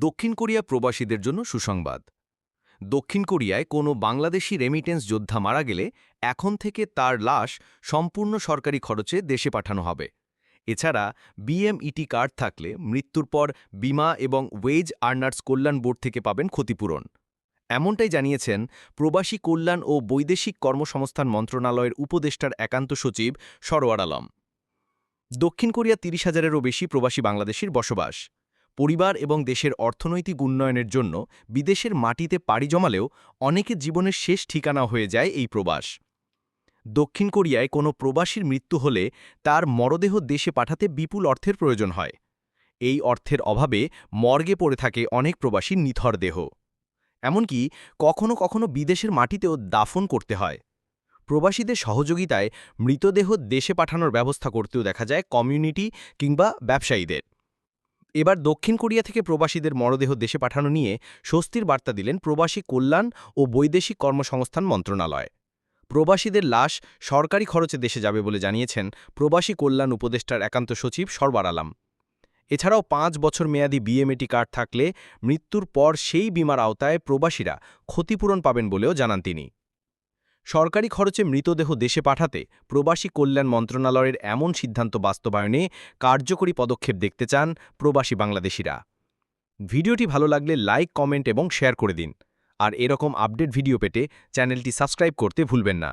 দক্ষিণ কোরিয়া প্রবাসীদের জন্য সুসংবাদ। দক্ষিণ কোরিয়ায় কোনো বাংলাদেশি রেমিটেন্স যোদ্ধা মারা গেলে এখন থেকে তার লাশ সম্পূর্ণ সরকারি খরচে দেশে পাঠানো হবে। এছাড়া বিএমইটি কার্ড থাকলে মৃত্যুর পর বিমা এবং ওয়েজ আর্নার্স কল্যাণ বোর্ড থেকে পাবেন ক্ষতিপূরণ। এমনটাই জানিয়েছেন প্রবাসী কল্যাণ ও বৈদেশিক কর্মসংস্থান মন্ত্রণালয়ের উপদেষ্টার একান্ত সচিব সরোয়ার আলম। দক্ষিণ কোরিয়া তিরিশ হাজারেরও বেশি প্রবাসী বাংলাদেশির বসবাস। পরিবার এবং দেশের অর্থনৈতিক উন্নয়নের জন্য বিদেশের মাটিতে পাড়ি জমালেও অনেকের জীবনের শেষ ঠিকানা হয়ে যায় এই প্রবাস। দক্ষিণ কোরিয়ায় কোনো প্রবাসীর মৃত্যু হলে তার মরদেহ দেশে পাঠাতে বিপুল অর্থের প্রয়োজন হয়। এই অর্থের অভাবে মর্গে পড়ে থাকে অনেক প্রবাসীর নিথর দেহ। এমনকি কখনো কখনো বিদেশের মাটিতেও দাফন করতে হয়। প্রবাসীদের সহযোগিতায় মৃতদেহ দেশে পাঠানোর ব্যবস্থা করতেও দেখা যায় কমিউনিটি কিংবা ব্যবসায়ীদের। এবার দক্ষিণ কোরিয়া থেকে প্রবাসীদের মরদেহ দেশে পাঠানো নিয়ে স্বস্তির বার্তা দিলেন প্রবাসী কল্যাণ ও বৈদেশিক কর্মসংস্থান মন্ত্রণালয়। প্রবাসীদের লাশ সরকারি খরচে দেশে যাবে বলে জানিয়েছেন প্রবাসী কল্যাণ উপদেষ্টার একান্ত সচিব সরবার আলাম। এছাড়াও পাঁচ বছর মেয়াদি বিএমএটি কার্ড থাকলে মৃত্যুর পর সেই বিমার আওতায় প্রবাসীরা ক্ষতিপূরণ পাবেন বলেও জানান তিনি। সরকারি খরচে মৃতদেহ দেশে পাঠাতে প্রবাসী কল্যাণ মন্ত্রণালয়ের এমন সিদ্ধান্ত বাস্তবায়নে কার্যকরী পদক্ষেপ দেখতে চান প্রবাসী বাংলাদেশিরা। ভিডিওটি ভালো লাগলে লাইক, কমেন্ট এবং শেয়ার করে দিন। আর এরকম আপডেট ভিডিও পেতে চ্যানেলটি সাবস্ক্রাইব করতে ভুলবেন না।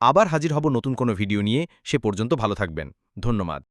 আবার হাজির হব নতুন কোনো ভিডিও নিয়ে। সে পর্যন্ত ভালো থাকবেন। ধন্যবাদ।